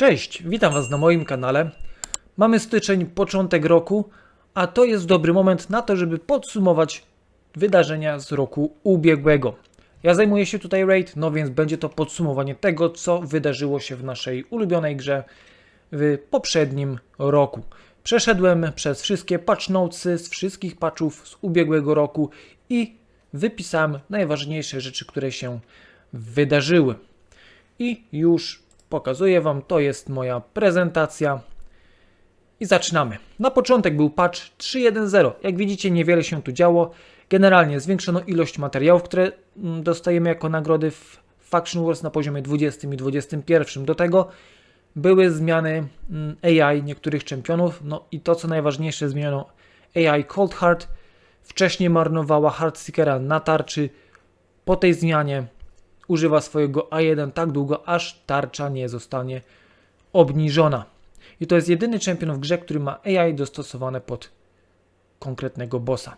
Cześć, witam Was na moim kanale. Mamy styczeń, początek roku, a to jest dobry moment na to, żeby podsumować wydarzenia z roku ubiegłego. Ja zajmuję się tutaj raid, no więc będzie to podsumowanie tego, co wydarzyło się w naszej ulubionej grze w poprzednim roku. Przeszedłem przez wszystkie patch notesy z wszystkich patchów z ubiegłego roku i wypisałem najważniejsze rzeczy, które się wydarzyły. I już pokazuję Wam, to jest moja prezentacja. I zaczynamy. Na początek był patch 3.1.0. Jak widzicie, niewiele się tu działo. Generalnie zwiększono ilość materiałów, które mm, dostajemy jako nagrody w Faction Wars na poziomie 20 i 21. Do tego były zmiany mm, AI niektórych czempionów. No i to, co najważniejsze, zmieniono AI Cold Heart. Wcześniej marnowała Heartseekera na tarczy. Po tej zmianie używa swojego A1 tak długo, aż tarcza nie zostanie obniżona. I to jest jedyny czempion w grze, który ma AI dostosowane pod konkretnego bossa.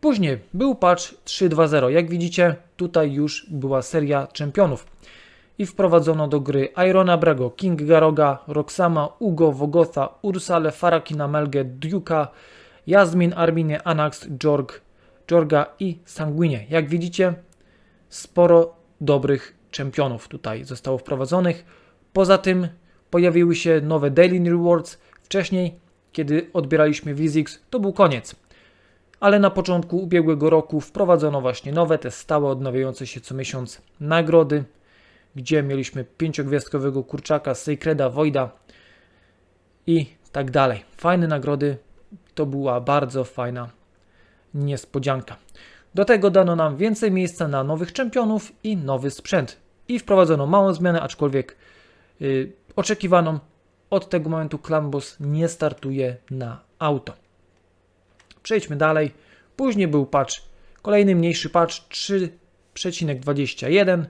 Później był patch 3.2.0. Jak widzicie, tutaj już była seria czempionów. I wprowadzono do gry Irona Brago, King Garoga, Roxama, Ugo, Wogotha, Ursale, Farakina, Melge, Duke'a, Jasmin, Arminie, Anax, Jorg, Jorga i Sanguinie. Jak widzicie, sporo dobrych czempionów tutaj zostało wprowadzonych. Poza tym pojawiły się nowe Daily Rewards. Wcześniej, kiedy odbieraliśmy Vizix, to był koniec. Ale na początku ubiegłego roku wprowadzono właśnie nowe, te stałe, odnawiające się co miesiąc nagrody, gdzie mieliśmy pięciogwiazdkowego kurczaka, Sacreda, Voida i tak dalej. Fajne nagrody, to była bardzo fajna niespodzianka. Do tego dano nam więcej miejsca na nowych czempionów i nowy sprzęt. I wprowadzono małą zmianę, aczkolwiek yy, oczekiwaną. Od tego momentu Clan Boss nie startuje na auto. Przejdźmy dalej. Później był patch, kolejny mniejszy patch 3.21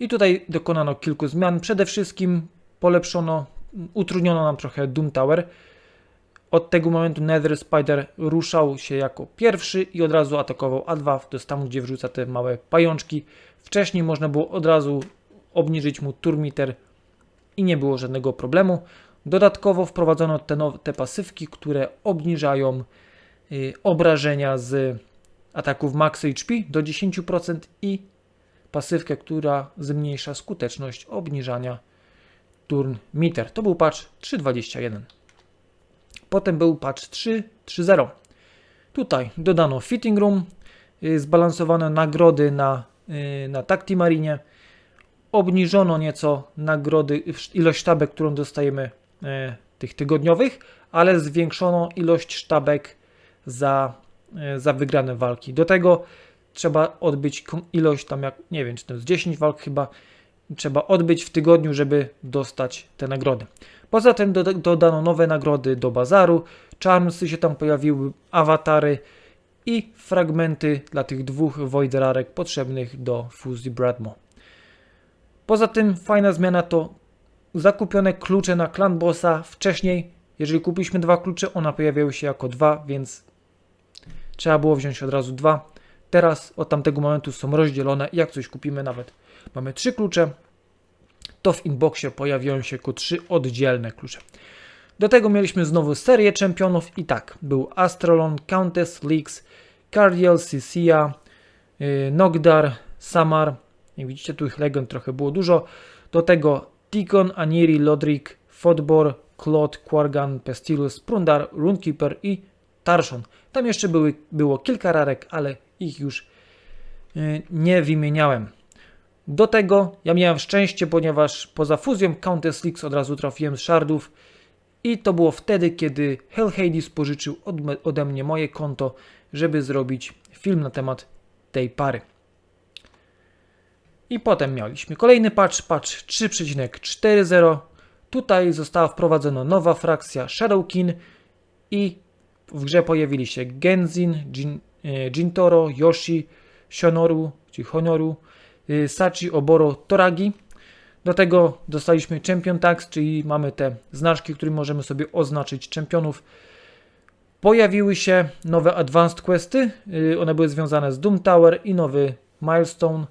i tutaj dokonano kilku zmian. Przede wszystkim polepszono, utrudniono nam trochę Doom Tower. Od tego momentu Nether Spider ruszał się jako pierwszy i od razu atakował A2, to jest tam, gdzie wrzuca te małe pajączki. Wcześniej można było od razu obniżyć mu turmiter i nie było żadnego problemu. Dodatkowo wprowadzono te, nowe, te pasywki, które obniżają y, obrażenia z ataków max HP do 10% i pasywkę, która zmniejsza skuteczność obniżania turn meter. To był patch 3.21. Potem był patch 3.3.0. Tutaj dodano fitting room, y, zbalansowano nagrody na, y, na Tacti Marinie, obniżono nieco nagrody, ilość sztabek, którą dostajemy y, tych tygodniowych, ale zwiększono ilość sztabek za, za wygrane walki. Do tego trzeba odbyć ilość tam jak, nie wiem, czy to jest 10 walk chyba, trzeba odbyć w tygodniu, żeby dostać te nagrody. Poza tym dodano nowe nagrody do bazaru, charmsy się tam pojawiły, awatary i fragmenty dla tych dwóch Voiderarek potrzebnych do fuzji Bradmo. Poza tym fajna zmiana to zakupione klucze na Clan Bossa. Wcześniej, jeżeli kupiliśmy dwa klucze, one pojawiały się jako dwa, więc trzeba było wziąć od razu dwa. Teraz od tamtego momentu są rozdzielone. Jak coś kupimy nawet, mamy trzy klucze, to w inboxie pojawiają się ku trzy oddzielne klucze. Do tego mieliśmy znowu serię czempionów i tak, był Astrolon, Countess, Leaks, Cardiel, Sisia, yy, Nogdar, Samar, jak widzicie tu ich legend trochę było dużo, do tego Tikon, Aniri, Lodrik, Fodbor, Claude, Quargan, Pestilus, Prundar, Runekeeper i Tarshon. Tam jeszcze były, było kilka rarek, ale ich już yy, nie wymieniałem. Do tego ja miałem szczęście, ponieważ poza fuzją Countess Leaks od razu trafiłem z shardów i to było wtedy, kiedy Hell Hades pożyczył od, ode mnie moje konto, żeby zrobić film na temat tej pary. I potem mieliśmy kolejny patch, patch 3.4.0. Tutaj została wprowadzona nowa frakcja Shadowkin i w grze pojawili się Genzin, Jin, e, Jintoro, Yoshi, Shonoru, czy Honoru, Sachi, Oboro, Toragi. Do tego dostaliśmy Champion Tags, czyli mamy te znaczki, którymi możemy sobie oznaczyć czempionów. Pojawiły się nowe Advanced Questy, y, one były związane z Doom Tower i nowy Milestone,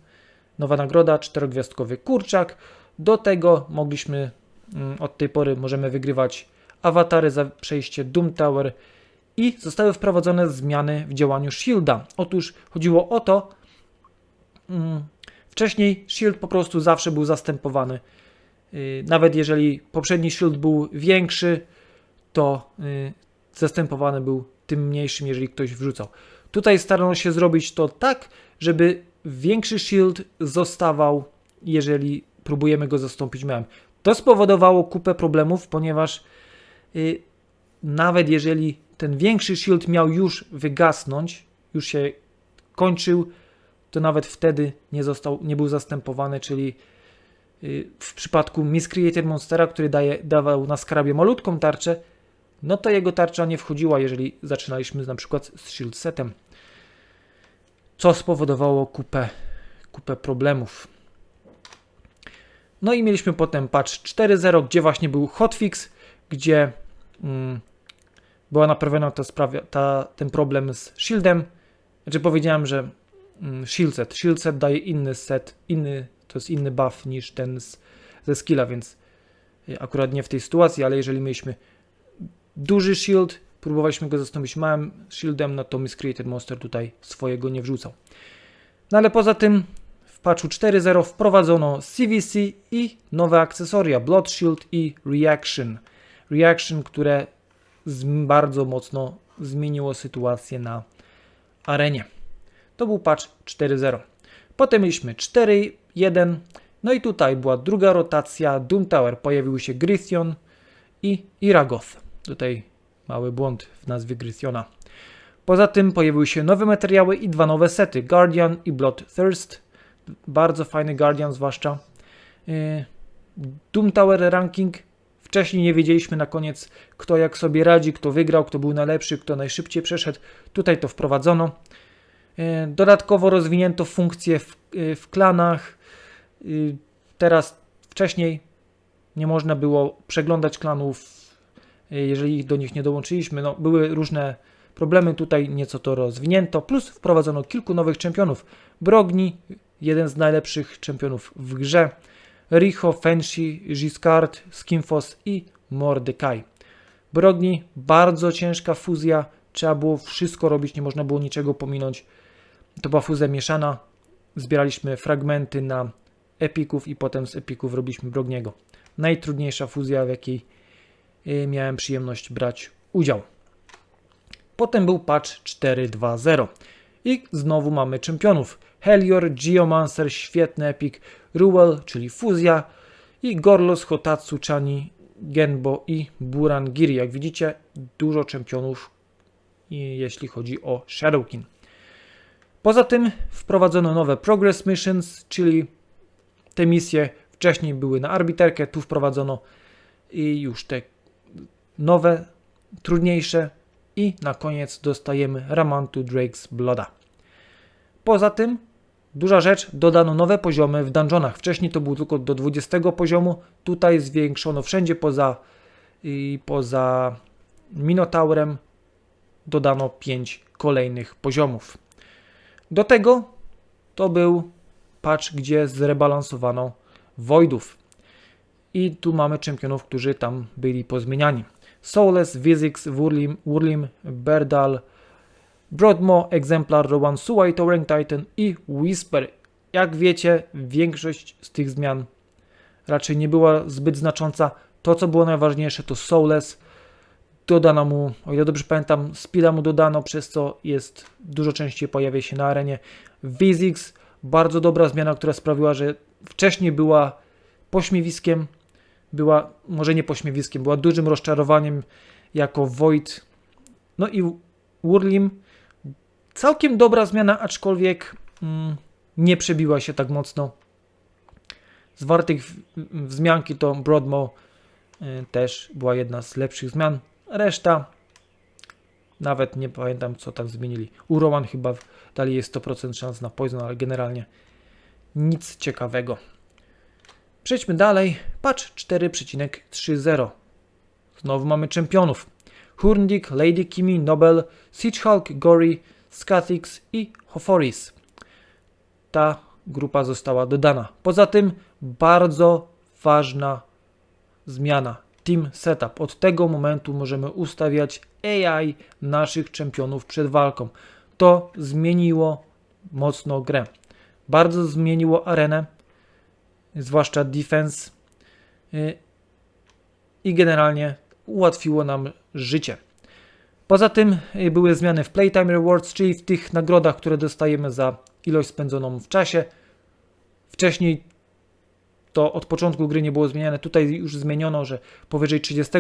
nowa nagroda, czterogwiazdkowy kurczak. Do tego mogliśmy mm, od tej pory możemy wygrywać awatary za przejście Doom Tower i zostały wprowadzone zmiany w działaniu Shielda. Otóż chodziło o to, mm, wcześniej Shield po prostu zawsze był zastępowany. Y, Nawet jeżeli poprzedni Shield był większy, to y, zastępowany był tym mniejszym, jeżeli ktoś wrzucał. Tutaj starano się zrobić to tak, żeby większy shield zostawał, jeżeli próbujemy go zastąpić małem. To spowodowało kupę problemów, ponieważ y, nawet jeżeli ten większy shield miał już wygasnąć, już się kończył, to nawet wtedy nie, został, nie był zastępowany, czyli y, w przypadku Miscreated Monstera, który daje, dawał na skrabie malutką tarczę, no to jego tarcza nie wchodziła, jeżeli zaczynaliśmy na przykład z shield setem. Co spowodowało kupę, kupę problemów. No i mieliśmy potem patch 4.0, gdzie właśnie był hotfix, gdzie mm, była naprawiona ta sprawa, ta, ten problem z shieldem. Znaczy powiedziałem, że shield set. Shield set daje inny set, inny, to jest inny buff niż ten z, ze skilla, więc y, akurat nie w tej sytuacji, ale jeżeli mieliśmy duży shield, próbowaliśmy go zastąpić małym shieldem, no to Miscreated Monster tutaj swojego nie wrzucał. No ale poza tym w patchu 4.0 wprowadzono CVC i nowe akcesoria Blood Shield i Reaction. Reaction, które bardzo mocno zmieniło sytuację na arenie. To był patch 4.0. Potem mieliśmy 4.1. No i tutaj była druga rotacja Doom Tower. Pojawił się Grythion i Iragoth. Tutaj mały błąd w nazwie Grythiona. Poza tym pojawiły się nowe materiały i dwa nowe sety, Guardian i Bloodthirst. Bardzo fajny Guardian zwłaszcza. Yy, Doom Tower Ranking. Wcześniej nie wiedzieliśmy na koniec, kto jak sobie radzi, kto wygrał, kto był najlepszy, kto najszybciej przeszedł. Tutaj to wprowadzono. Yy, Dodatkowo rozwinięto funkcje w, yy, w klanach. Yy, Teraz wcześniej nie można było przeglądać klanów, jeżeli do nich nie dołączyliśmy. No, były różne problemy, tutaj nieco to rozwinięto, plus wprowadzono kilku nowych czempionów. Brogni, jeden z najlepszych czempionów w grze, Richo, Fenshi, Giscard, Skimfos i Mordecai. Brogni, bardzo ciężka fuzja, trzeba było wszystko robić, nie można było niczego pominąć. To była fuzja mieszana, zbieraliśmy fragmenty na epików i potem z epików robiliśmy Brogniego. Najtrudniejsza fuzja, w jakiej y, miałem przyjemność brać udział. Potem był patch 4.2.0 i znowu mamy czempionów. Helior, Geomancer, świetny epik, Ruel, czyli fuzja i Gorlos, Hotatsu, Chani, Genbo i Burangiri. Jak widzicie, dużo czempionów jeśli chodzi o Shadowkin. Poza tym wprowadzono nowe Progress Missions, czyli te misje wcześniej były na arbiterkę, tu wprowadzono już te nowe, trudniejsze i na koniec dostajemy Ramantu Drake's Blooda. Poza tym, duża rzecz, dodano nowe poziomy w dungeonach. Wcześniej to było tylko do 20 poziomu, tutaj zwiększono wszędzie poza, i poza Minotaurem, dodano 5 kolejnych poziomów. Do tego to był patch, gdzie zrebalansowano Voidów. I tu mamy czempionów, którzy tam byli pozmieniani. Soulless, Vizix, Wurlim, Wurlim Berdal, Broadmo, Exemplar, Rowan, Suwai, Towering Titan i Whisper. Jak wiecie, większość z tych zmian raczej nie była zbyt znacząca. To, co było najważniejsze, to Soulless. Dodano mu, o ile dobrze pamiętam, speeda mu dodano, przez co jest dużo częściej pojawia się na arenie. Vizix, bardzo dobra zmiana, która sprawiła, że wcześniej była pośmiewiskiem, była może nie pośmiewiskiem, była dużym rozczarowaniem jako Void. No i Wurlim całkiem dobra zmiana, aczkolwiek mm, nie przebiła się tak mocno. Z wartych wzmianki to Broadmo y, też była jedna z lepszych zmian. Reszta nawet nie pamiętam co tam zmienili. U Roman chyba dali jest 100% szans na poison, ale generalnie nic ciekawego. Przejdźmy dalej. Patch 4.3.0. Znowu mamy czempionów. Hurndik, Lady Kimi, Nobel, Siege Gory, Skathix i Hoforis. Ta grupa została dodana. Poza tym bardzo ważna zmiana. Team Setup. Od tego momentu możemy ustawiać AI naszych czempionów przed walką. To zmieniło mocno grę. Bardzo zmieniło arenę, zwłaszcza defense y, i generalnie ułatwiło nam życie. Poza tym y, były zmiany w Playtime Rewards, czyli w tych nagrodach, które dostajemy za ilość spędzoną w czasie. Wcześniej to od początku gry nie było zmieniane. Tutaj już zmieniono, że powyżej 30,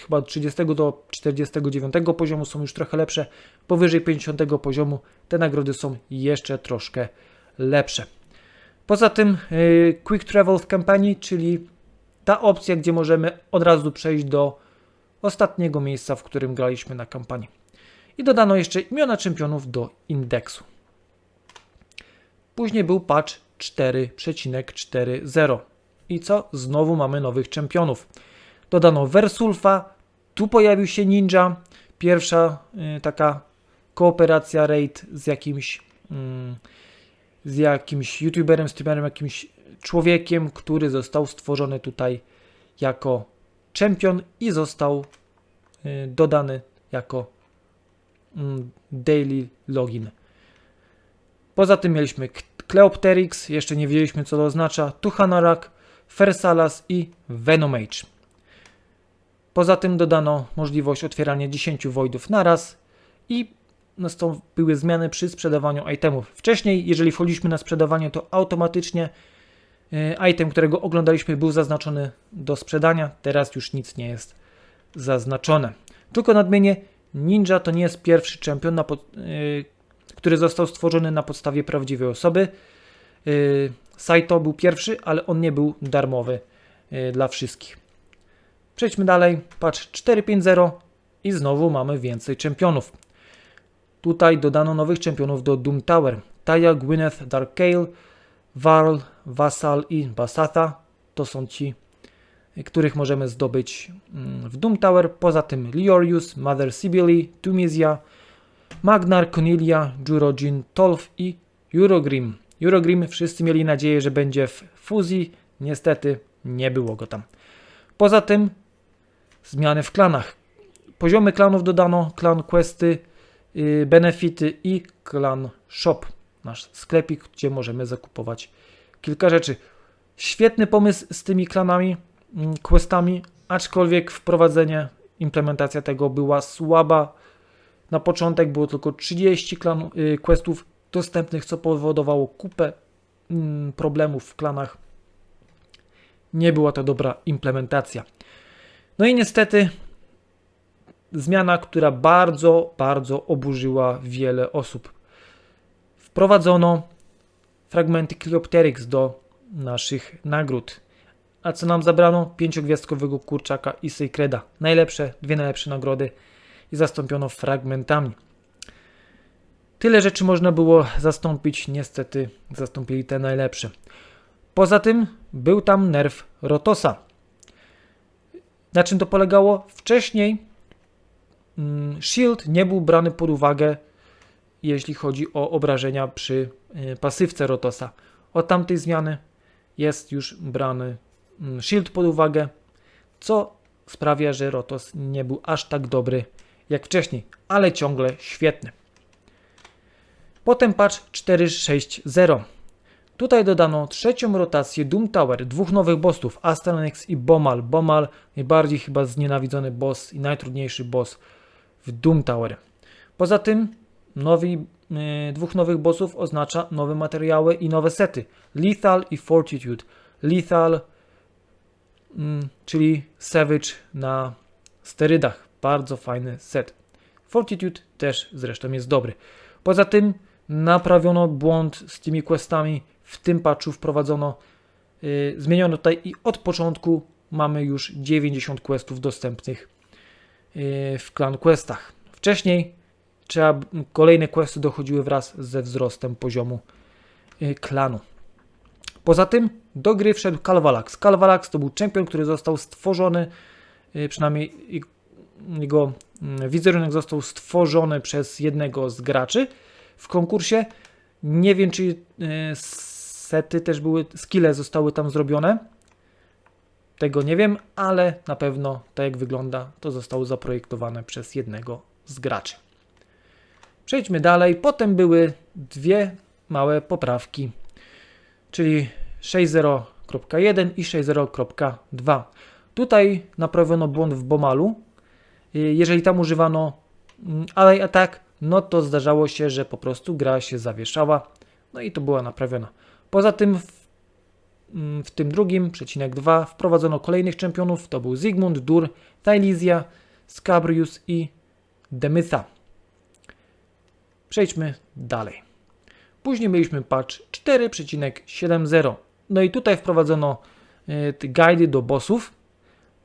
chyba od 30 do 49 poziomu są już trochę lepsze. Powyżej 50 poziomu te nagrody są jeszcze troszkę lepsze. Poza tym yy, Quick Travel w kampanii, czyli ta opcja, gdzie możemy od razu przejść do ostatniego miejsca, w którym graliśmy na kampanii. I dodano jeszcze imiona czempionów do indeksu. Później był patch 4.40. I co? Znowu mamy nowych czempionów. Dodano Versulfa, tu pojawił się Ninja, pierwsza y, taka kooperacja raid z jakimś y, z jakimś youtuberem, streamerem, jakimś człowiekiem, który został stworzony tutaj jako czempion i został y, dodany jako mm, daily login. Poza tym mieliśmy Cleopteryx, jeszcze nie wiedzieliśmy co to oznacza, Tuhanarak, Fersalas i Venomage. Poza tym dodano możliwość otwierania 10 voidów naraz i nastąpiły zmiany przy sprzedawaniu itemów. Wcześniej, jeżeli wchodziliśmy na sprzedawanie, to automatycznie y, item, którego oglądaliśmy, był zaznaczony do sprzedania. Teraz już nic nie jest zaznaczone. Tylko nadmienię, Ninja to nie jest pierwszy czempion, yy, który został stworzony na podstawie prawdziwej osoby. Yy, Saito był pierwszy, ale on nie był darmowy yy, dla wszystkich. Przejdźmy dalej. Patrz 4.5.0 i znowu mamy więcej czempionów. Tutaj dodano nowych czempionów do Doom Tower. Taya, Gwyneth, Darkale, Varl, Vassal i Basatha to są ci, których możemy zdobyć mm, w Doom Tower. Poza tym Liorius, Mother Sibylle, Tumizia, Magnar, Conilia, Jurojin, Tolf i Eurogrim. Eurogrim wszyscy mieli nadzieję, że będzie w fuzji. Niestety nie było go tam. Poza tym zmiany w klanach. Poziomy klanów dodano, klan questy, yy, benefity i klan shop. Nasz sklepik, gdzie możemy zakupować kilka rzeczy. Świetny pomysł z tymi klanami, mm, questami, aczkolwiek wprowadzenie, implementacja tego była słaba. Na początek było tylko 30 klan, yy, questów dostępnych, co powodowało kupę mm, problemów w klanach. Nie była to dobra implementacja. No i niestety zmiana, która bardzo, bardzo oburzyła wiele osób. Wprowadzono fragmenty Cleopteryx do naszych nagród. A co nam zabrano? Pięciogwiazdkowego kurczaka i Sacreda. Najlepsze, dwie najlepsze nagrody i zastąpiono fragmentami. Tyle rzeczy można było zastąpić, niestety zastąpili te najlepsze. Poza tym był tam nerw Rotosa. Na czym to polegało? Wcześniej mm, Shield nie był brany pod uwagę, jeśli chodzi o obrażenia przy y, pasywce Rotosa. Od tamtej zmiany jest już brany mm, Shield pod uwagę, co sprawia, że Rotos nie był aż tak dobry jak wcześniej, ale ciągle świetny. Potem patch 4.6.0. Tutaj dodano trzecią rotację Doom Tower, dwóch nowych bossów, Astralex i Bomal. Bomal najbardziej chyba znienawidzony boss i najtrudniejszy boss w Doom Tower. Poza tym nowi, yy, dwóch nowych bossów oznacza nowe materiały i nowe sety. Lethal i Fortitude. Lethal, yy, czyli Savage na sterydach. Bardzo fajny set. Fortitude też zresztą jest dobry. Poza tym naprawiono błąd z tymi questami, w tym patchu wprowadzono, yy, zmieniono tutaj i od początku mamy już 90 questów dostępnych yy, w Clan Questach. Wcześniej trzeba, kolejne questy dochodziły wraz ze wzrostem poziomu yy, klanu. Poza tym do gry wszedł Calvalax. Calvalax to był czempion, który został stworzony, yy, przynajmniej jego mm, wizerunek został stworzony przez jednego z graczy w konkursie. Nie wiem, czy e, sety też były, skille zostały tam zrobione. tego nie wiem, ale na pewno tak jak wygląda, to zostało zaprojektowane przez jednego z graczy. Przejdźmy dalej. Potem były dwie małe poprawki, czyli 6.0.1 i 6.0.2. Tutaj naprawiono błąd w Bomalu. Y, Jeżeli tam używano mm, Ally Attack, no to zdarzało się, że po prostu gra się zawieszała, no i to była naprawiona. Poza tym w, mm, w tym drugim, przecinek 2, wprowadzono kolejnych czempionów, to był Zygmunt, Dur, Tailizia, Scabrius i Demytha. Przejdźmy dalej. Później mieliśmy patch 4.7.0. No i tutaj wprowadzono te guidy do bossów.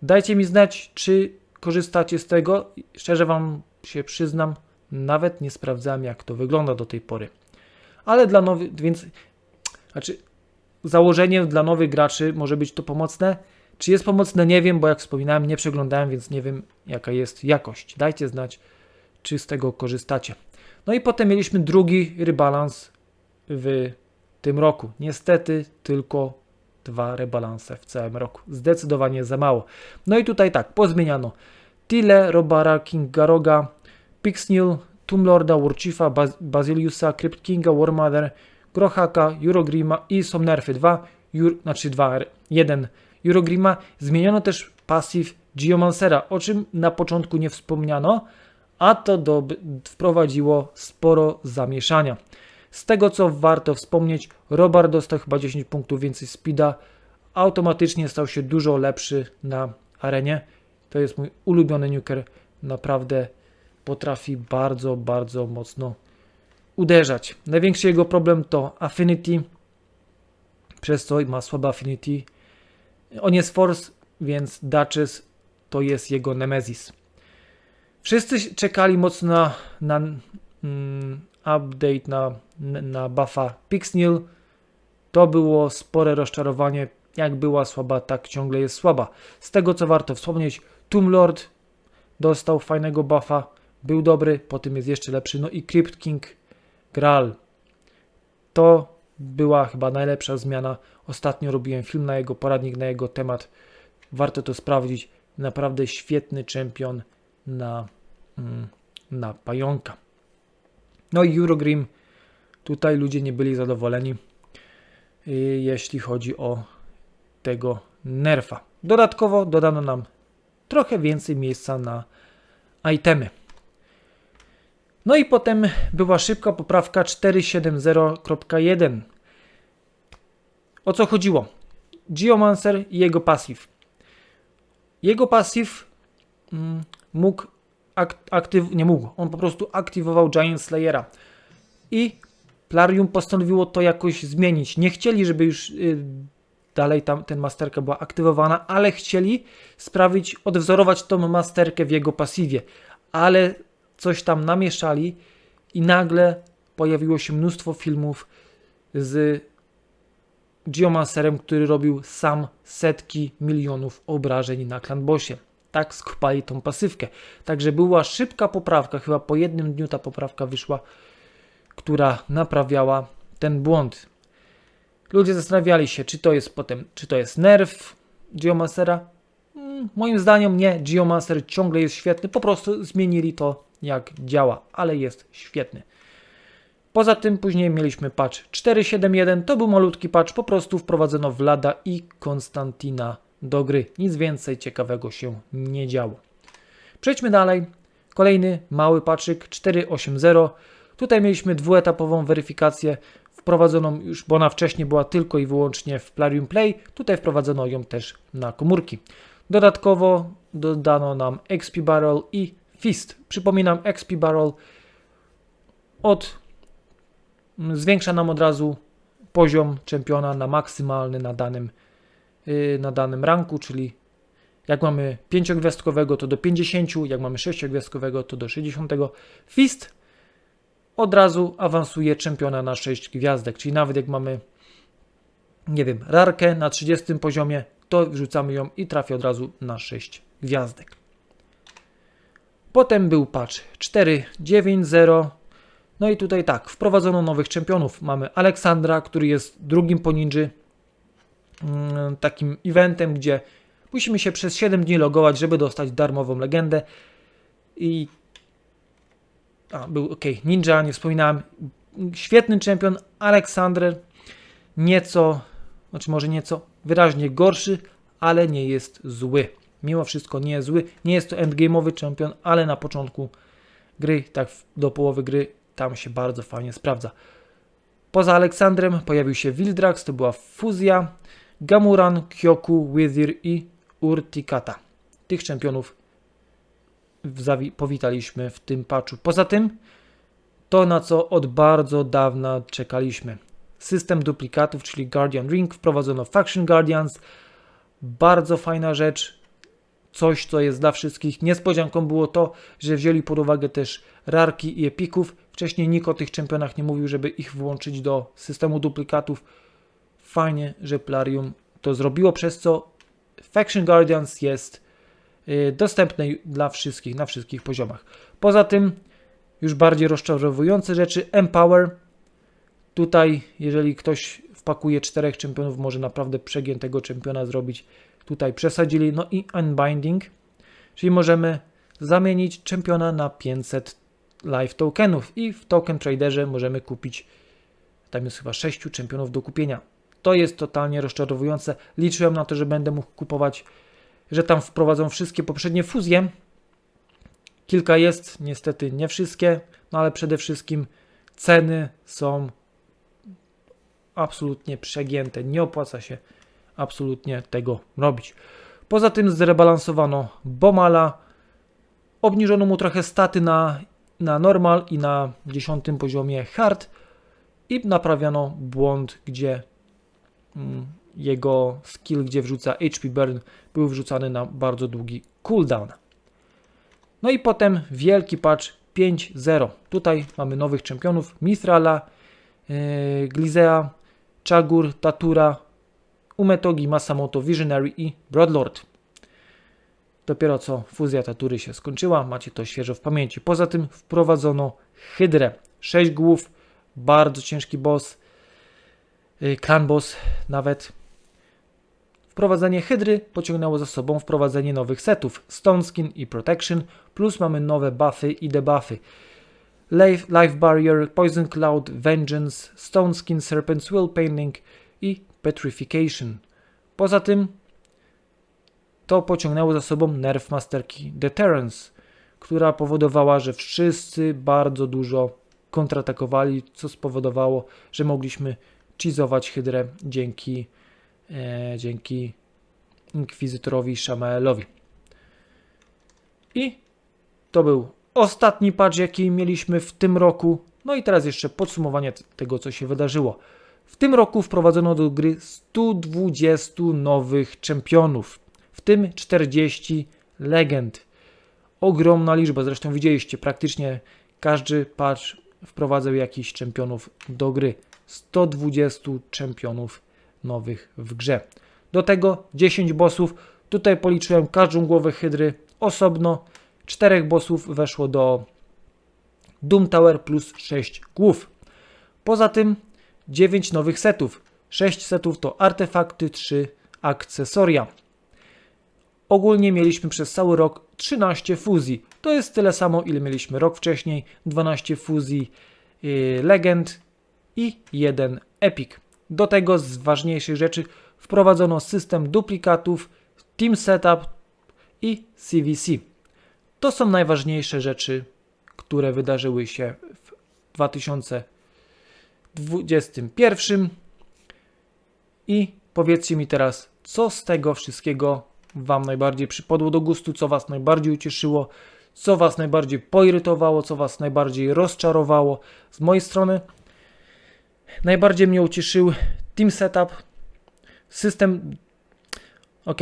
Dajcie mi znać, czy korzystacie z tego. Szczerze Wam się przyznam, nawet nie sprawdzałem, jak to wygląda do tej pory. Ale dla nowych, więc, znaczy, założeniem dla nowych graczy może być to pomocne. Czy jest pomocne, nie wiem, bo jak wspominałem, nie przeglądałem, więc nie wiem, jaka jest jakość. Dajcie znać, czy z tego korzystacie. No i potem mieliśmy drugi rebalans w tym roku. Niestety tylko dwa rebalanse w całym roku. Zdecydowanie za mało. No i tutaj tak, pozmieniano Tile, Robara, Kingaroga, Pixnil, Tumlorda, Warchiefa, Baz Basiliusa, Crypt Kinga, Warmother, Grohaka, Eurogrima i są nerfy 2, Jur, znaczy 2, 1 Eurogrima. Zmieniono też pasyw Geomancera, o czym na początku nie wspomniano, a to do, wprowadziło sporo zamieszania. Z tego co warto wspomnieć, Robar dostał chyba 10 punktów więcej speeda, automatycznie stał się dużo lepszy na arenie. To jest mój ulubiony nuker, naprawdę potrafi bardzo, bardzo mocno uderzać. Największy jego problem to Affinity, przez co ma słabe Affinity. On jest Force, więc Duchess to jest jego Nemesis. Wszyscy czekali mocno na, na mm, update na, na buffa Pixnil. To było spore rozczarowanie. Jak była słaba, tak ciągle jest słaba. Z tego co warto wspomnieć, Tomb Lord dostał fajnego buffa, był dobry, potem jest jeszcze lepszy. No i Crypt King Graal. To była chyba najlepsza zmiana. Ostatnio robiłem film na jego poradnik, na jego temat. Warto to sprawdzić. Naprawdę świetny czempion na, mm, na pająka. No i Eurogrim. Tutaj ludzie nie byli zadowoleni, y, jeśli chodzi o tego nerfa. Dodatkowo dodano nam trochę więcej miejsca na itemy. No i potem była szybka poprawka 4.7.0.1. O co chodziło? Geomancer i jego pasyw. Jego pasyw mm, mógł ak aktyw nie mógł, on po prostu aktywował Giant Slayera. I Plarium postanowiło to jakoś zmienić. Nie chcieli, żeby już y, dalej tam ten masterka była aktywowana, ale chcieli sprawić, odwzorować tą masterkę w jego pasywie. Ale coś tam namieszali i nagle pojawiło się mnóstwo filmów z Geomancerem, który robił sam setki milionów obrażeń na Clanbossie. Tak skopali tą pasywkę. Także była szybka poprawka, chyba po jednym dniu ta poprawka wyszła, która naprawiała ten błąd. Ludzie zastanawiali się, czy to jest potem, czy to jest nerw Geomancera. Hmm, moim zdaniem nie. Geomancer ciągle jest świetny, po prostu zmienili to jak działa, ale jest świetny. Poza tym później mieliśmy patch 4.7.1, to był malutki patch, po prostu wprowadzono Vlada i Konstantina do gry. Nic więcej ciekawego się nie działo. Przejdźmy dalej. Kolejny mały patchyk 4.8.0. Tutaj mieliśmy dwuetapową weryfikację wprowadzoną już, bo ona wcześniej była tylko i wyłącznie w Plarium Play. Tutaj wprowadzono ją też na komórki. Dodatkowo dodano nam XP Barrel i Fist. Przypominam, XP Barrel od zwiększa nam od razu poziom czempiona na maksymalny na danym, yy, na danym ranku, czyli jak mamy 5-gwiazdkowego to do 50, jak mamy 6-gwiazdkowego to do 60. Fist od razu awansuje czempiona na 6 gwiazdek, czyli nawet jak mamy nie wiem, rarkę na 30 poziomie, to wrzucamy ją i trafi od razu na 6 gwiazdek. Potem był patch 4.9.0. No i tutaj tak, wprowadzono nowych czempionów. Mamy Aleksandra, który jest drugim po ninja, mm, takim eventem, gdzie Musimy się przez 7 dni logować, żeby dostać darmową legendę. I. A, był ok. Ninja, nie wspominałem. Świetny czempion. Aleksander. Nieco, znaczy może nieco wyraźnie gorszy, ale nie jest zły. Mimo wszystko nie jest zły. Nie jest to endgame'owy czempion, ale na początku gry, tak do połowy gry, tam się bardzo fajnie sprawdza. Poza Aleksandrem pojawił się Wildrax, to była fuzja, Gamuran, Kyoku, Wither i Urtikata. Tych czempionów powitaliśmy w tym patchu. Poza tym, to na co od bardzo dawna czekaliśmy. System duplikatów, czyli Guardian Ring, wprowadzono Faction Guardians. Bardzo fajna rzecz, coś co jest dla wszystkich. Niespodzianką było to, że wzięli pod uwagę też rarki i epików. Wcześniej nikt o tych czempionach nie mówił, żeby ich włączyć do systemu duplikatów. Fajnie, że Plarium to zrobiło, przez co Faction Guardians jest y, dostępny dla wszystkich na wszystkich poziomach. Poza tym, już bardziej rozczarowujące rzeczy, Empower. Tutaj, jeżeli ktoś wpakuje czterech czempionów, może naprawdę przegiętego czempiona zrobić. Tutaj przesadzili. No i Unbinding, czyli możemy zamienić czempiona na 500 live tokenów i w token traderze możemy kupić tam jest chyba 6 czempionów do kupienia. To jest totalnie rozczarowujące. Liczyłem na to, że będę mógł kupować, że tam wprowadzą wszystkie poprzednie fuzje. Kilka jest, niestety nie wszystkie, no ale przede wszystkim ceny są absolutnie przegięte. Nie opłaca się absolutnie tego robić. Poza tym zrebalansowano Bomala, obniżono mu trochę staty na, na normal i na 10 poziomie hard i naprawiono błąd, gdzie mm, jego skill, gdzie wrzuca HP burn, był wrzucany na bardzo długi cooldown. No i potem wielki patch 5.0. Tutaj mamy nowych czempionów Mithrala, yy, Glizea, Chagur, Tatura, Umetogi, Masamoto, Visionary i Broadlord. Dopiero co fuzja Tatury się skończyła, macie to świeżo w pamięci. Poza tym wprowadzono Hydrę. 6 głów, bardzo ciężki boss, yy, clan boss nawet. Wprowadzenie Hydry pociągnęło za sobą wprowadzenie nowych setów Stone Skin i Protection, plus mamy nowe buffy i debuffy. Life, Life Barrier, Poison Cloud, Vengeance, Stone Skin, Serpent's Will Painting i Petrification. Poza tym to pociągnęło za sobą nerf masterki Deterrence, która powodowała, że wszyscy bardzo dużo kontratakowali, co spowodowało, że mogliśmy cheezować Hydrę dzięki, e, dzięki Inkwizytorowi Shamaelowi. I to był ostatni patch, jaki mieliśmy w tym roku. No i teraz jeszcze podsumowanie tego, co się wydarzyło. W tym roku wprowadzono do gry 120 nowych czempionów, w tym 40 legend. Ogromna liczba, zresztą widzieliście, praktycznie każdy patch wprowadzał jakiś czempionów do gry. 120 czempionów nowych w grze. Do tego 10 bossów. Tutaj policzyłem każdą głowę hydry osobno. Czterech bossów weszło do Doom Tower plus 6 głów. Poza tym 9 nowych setów. 6 setów to artefakty, 3 akcesoria. Ogólnie mieliśmy przez cały rok 13 fuzji. To jest tyle samo, ile mieliśmy rok wcześniej. 12 fuzji yy, legend i jeden epic. Do tego z ważniejszych rzeczy wprowadzono system duplikatów, team setup i CVC. To są najważniejsze rzeczy, które wydarzyły się w 2021. I powiedzcie mi teraz, co z tego wszystkiego Wam najbardziej przypadło do gustu, co Was najbardziej ucieszyło, co Was najbardziej poirytowało, co Was najbardziej rozczarowało. Z mojej strony najbardziej mnie ucieszył Team Setup, system. Ok,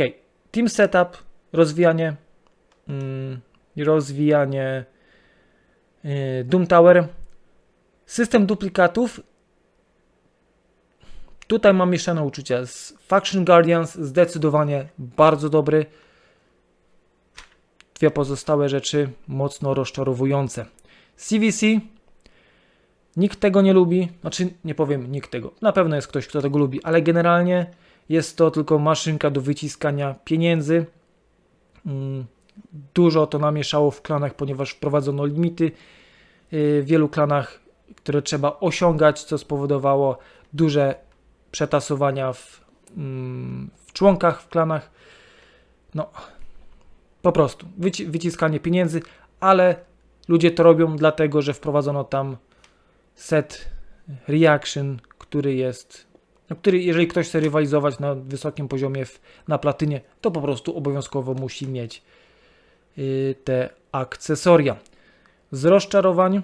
Team Setup, rozwijanie, mm, rozwijanie yy, Doom Tower, system duplikatów. Tutaj mam mieszane uczucia. Z Faction Guardians zdecydowanie bardzo dobry. Dwie pozostałe rzeczy mocno rozczarowujące. CVC Nikt tego nie lubi, znaczy nie powiem nikt tego. Na pewno jest ktoś, kto tego lubi, ale generalnie Jest to tylko maszynka do wyciskania pieniędzy. Mm, Dużo to namieszało w klanach, ponieważ wprowadzono limity y, w wielu klanach, które trzeba osiągać, co spowodowało duże przetasowania w, mm, w członkach w klanach. No, po prostu wyci- wyciskanie pieniędzy, ale ludzie to robią dlatego, że wprowadzono tam set reaction, który jest, no, który jeżeli ktoś chce rywalizować na wysokim poziomie w, na platynie, to po prostu obowiązkowo musi mieć y, te akcesoria. Z rozczarowań,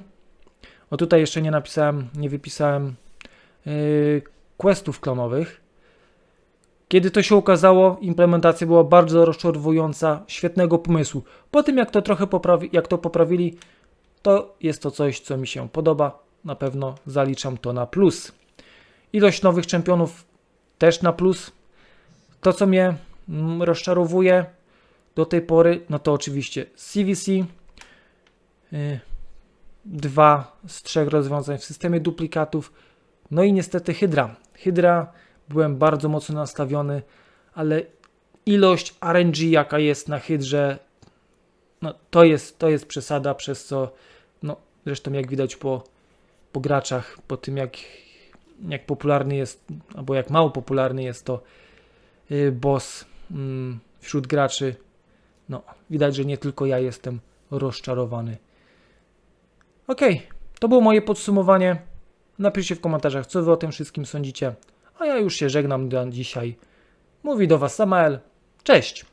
o tutaj jeszcze nie napisałem, nie wypisałem y, questów klonowych. Kiedy to się ukazało, implementacja była bardzo rozczarowująca, świetnego pomysłu. Po tym jak to trochę poprawi, jak to poprawili, to jest to coś, co mi się podoba. Na pewno zaliczam to na plus. Ilość nowych czempionów też na plus. To, co mnie mm, rozczarowuje do tej pory, no to oczywiście CVC. y, Dwa z trzech rozwiązań w systemie duplikatów. No i niestety Hydra. Hydra byłem bardzo mocno nastawiony, ale ilość RNG, jaka jest na Hydrze, no to jest, to jest przesada, przez co, no zresztą jak widać po, po graczach, po tym jak, jak popularny jest, albo jak mało popularny jest to y, boss mm, wśród graczy, no widać, że nie tylko ja jestem rozczarowany. Okej, to było moje podsumowanie. Napiszcie w komentarzach, co wy o tym wszystkim sądzicie. A ja już się żegnam na dzisiaj. Mówi do Was Samael. Cześć!